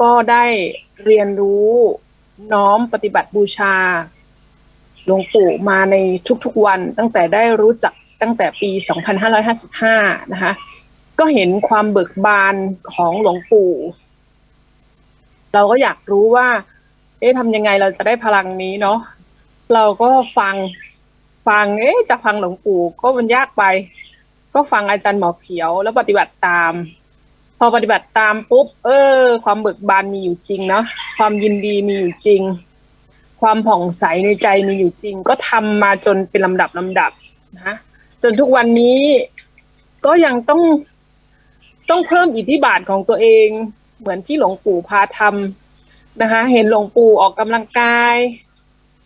ก็ได้เรียนรู้น้อมปฏิบัติบูชาหลวงปู่มาในทุกๆวัน ตั้งแต่ได้รู้จักตั้งแต่ปี 2555 นะคะ ก็เห็นความเบิกบานของหลวงปู่ เราก็อยากรู้ว่าเอ๊ะทำยังไงเราจะได้พลังนี้เนาะเราก็ฟัง ฟัง เอ๊ะจะฟังหลวงปู่ก็มันยากไป ก็ฟังอาจารย์หมอเขียวแล้วปฏิบัติตาม พอปฏิบัติตามปุ๊บ เออ ความเบิกบานมีอยู่จริงเนาะความยินดีมีอยู่จริง ความผ่องใสในใจมีอยู่จริง ก็ทำมาจนเป็นลำดับลำดับนะจนทุกวันนี้ก็ยังต้องต้องเพิ่มอิทธิบาทของตัวเอง เหมือนที่หลวงปู่พาทำนะคะ เห็นหลวงปู่ออกกำลังกาย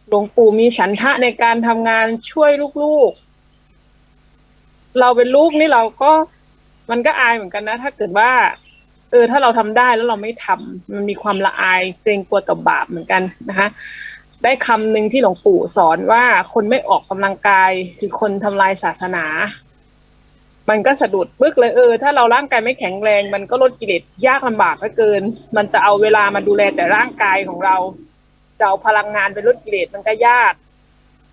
หลวงปู่มีฉันทะในการทำงานช่วยลูกๆ เราเป็นลูกนี่เราก็มันก็อายเหมือนกันนะ ถ้าเกิดว่า เออ ถ้าเราทำได้แล้วเราไม่ทำมันมีความละอายเกรงกลัวต่อบาปเหมือนกันนะคะ ได้คำหนึ่งที่หลวงปู่สอนว่าคนไม่ออกกำลังกายคือคนทำลายศาสนา มันก็สะดุดปึ๊กเลยเออ ถ้าเราร่างกายไม่แข็งแรง มันก็ลดกิเลสยากลำบากเหลือเกิน มันจะเอาเวลามาดูแลแต่ร่างกายของเรา จะเอาพลังงานไปลดกิเลสมันก็ยาก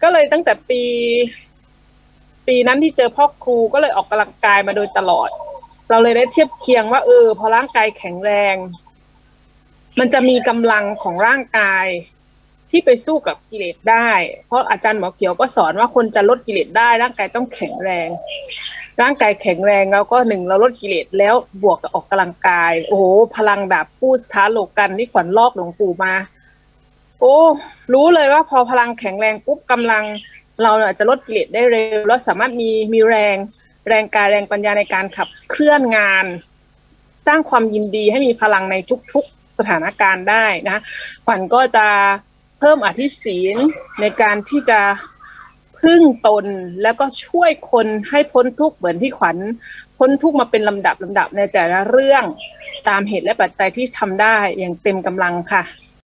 ก็เลยตั้งแต่ปี ปีนั้นที่เจอพ่อครูก็เลยออกกำลังกายมาโดยตลอด เราเลยได้เทียบเคียงว่าเออพอร่างกายแข็งแรง มันจะมีกำลังของร่างกายที่ไปสู้กับกิเลสได้ เพราะอาจารย์หมอเขียวก็สอนว่าคนจะลดกิเลสได้ ร่างกายต้องแข็งแรง ร่างกายแข็งแรงแล้วก็หนึ่งเราลดกิเลสแล้วบวกกับออกกำลังกาย โอ้โหพลังแบบพูดท้าโลกันที่ขวัญลอกหลวงปู่มา โอ้รู้เลยว่าพอพลังแข็งแรงปุ๊บกำลังเราเนี่ยจะลดกิเลสได้เร็วแล้วสามารถมีมีแรงแรงกายแรงปัญญาในการขับเคลื่อนงาน สร้างความยินดีให้มีพลังในทุกๆสถานการณ์ได้นะขวัญก็จะเพิ่มอธิศีลในการที่จะพึ่งตนแล้วก็ช่วยคนให้พ้นทุกข์เหมือนที่ขวัญพ้นทุกข์มาเป็นลำดับลำดับในแต่ละเรื่องตามเหตุและปัจจัยที่ทำได้อย่างเต็มกำลังค่ะ